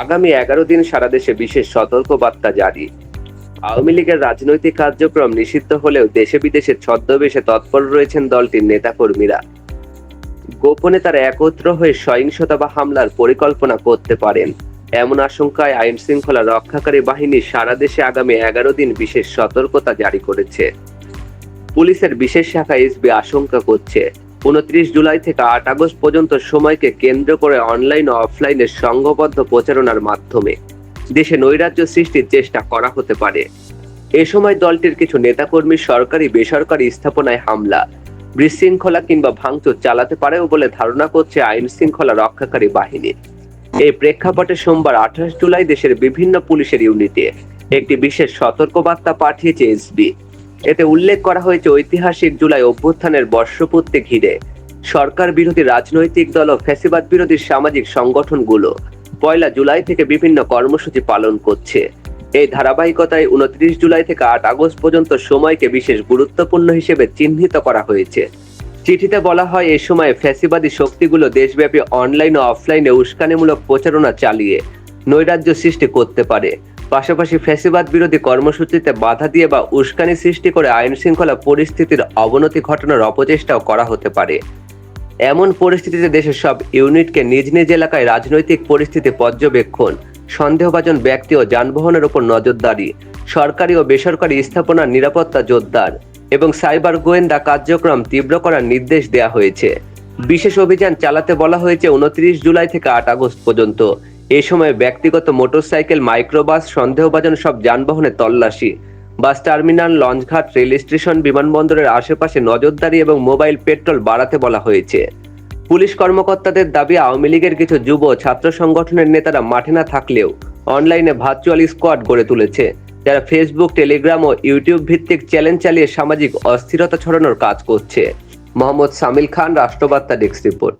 আগামী এগারো দিন সারা দেশে বিশেষ সতর্কবার্তা জারি। আওয়ামী লীগের রাজনৈতিক কার্যক্রম নিষিদ্ধ হলেও দেশে বিদেশে ছদ্মবেশে তৎপর রয়েছেন দলটির নেতাকর্মীরা। গোপনে তারা একত্র হয়ে সহিংসতা বা হামলার পরিকল্পনা করতে পারেন। এমন আশঙ্কায় আইন শৃঙ্খলা রক্ষাকারী বাহিনী সারা দেশে আগামী এগারো দিন বিশেষ সতর্কতা জারি করেছে। পুলিশের বিশেষ শাখা এসবি আশঙ্কা করছে। উনত্রিশ জুলাই থেকে আট আগস্ট পর্যন্ত সময়কে কেন্দ্র করে অনলাইন ও অফলাইনে সংঘবদ্ধ প্রচারণার মাধ্যমে দেশে নৈরাজ্য সৃষ্টির চেষ্টা করা হতে পারে। এ সময় দলটির কিছু নেতাকর্মী সরকারি বেসরকারি স্থাপনায় হামলা, বিশৃঙ্খলা কিংবা ভাঙচুর চালাতে পারেও বলে ধারণা করছে আইন শৃঙ্খলা রক্ষাকারী বাহিনী। এই প্রেক্ষাপটে সোমবার আঠাশ জুলাই দেশের বিভিন্ন পুলিশের ইউনিটে একটি বিশেষ সতর্কবার্তা পাঠিয়েছে এসবি। এতে উল্লেখ করা হয়েছে ঐতিহাসিক জুলাই অভ্যুত্থানের বর্ষপূর্তি ঘিরে সরকার বিরোধী রাজনৈতিক দল ও ফ্যাসিবাদ বিরোধী সামাজিক সংগঠনগুলো পয়লা জুলাই থেকে বিভিন্ন কর্মসূচি পালন করছে। এই ধারাবাহিকতায় উনত্রিশ জুলাই থেকে আট আগস্ট পর্যন্ত সময়কে বিশেষ গুরুত্বপূর্ণ হিসেবে চিহ্নিত করা হয়েছে। চিঠিতে বলা হয় এই সময় ফ্যাসিবাদী শক্তিগুলো দেশব্যাপী অনলাইন ও অফলাইনে উস্কানিমূলক প্রচারণা চালিয়ে নৈরাজ্য সৃষ্টি করতে পারে। পাশাপাশি ফ্যাসিবাদ বিরোধী কর্মসূচিতে বাধা দিয়ে বা উস্কানি সৃষ্টি করে আইন শৃঙ্খলা পরিস্থিতির অবনতি ঘটানোর অপচেষ্টাও করা হতে পারে। এমন পরিস্থিতিতে দেশের সব ইউনিটকে নিজ নিজ এলাকায় রাজনৈতিক পরিস্থিতি পর্যবেক্ষণ, সন্দেহভাজন ব্যক্তি ও যানবাহনের উপর নজরদারি, সরকারি ও বেসরকারি স্থাপনার নিরাপত্তা জোরদার এবং সাইবার গোয়েন্দা কার্যক্রম তীব্র করার নির্দেশ দেওয়া হয়েছে। বিশেষ অভিযান চালাতে বলা হয়েছে উনত্রিশ জুলাই থেকে আট আগস্ট পর্যন্ত। এ সময় ব্যক্তিগত মোটরসাইকেল, মাইক্রোবাস, সন্দেহভাজন সব যানবাহনের তল্লাশি। বাস টার্মিনাল, লঞ্চঘাট, রেল স্টেশন, বিমানবন্দরের আশেপাশে নজরদারি এবং মোবাইল পেট্রোল বাড়াতে বলা হয়েছে। পুলিশ কর্মকর্তাদের দাবি, আওয়ামী লীগের কিছু যুব ছাত্র সংগঠনের নেতারা মাঠে না থাকলেও অনলাইনে ভার্চুয়াল স্কোয়াড গড়ে তুলেছে। যারা ফেসবুক, টেলিগ্রাম ও ইউটিউব ভিত্তিক চ্যালেঞ্জ চালিয়ে সামাজিক অস্থিরতা ছড়ানোর কাজ করছে। মোহাম্মদ সামিল খান, রাষ্ট্রবার্তা ডেস্ক রিপোর্ট।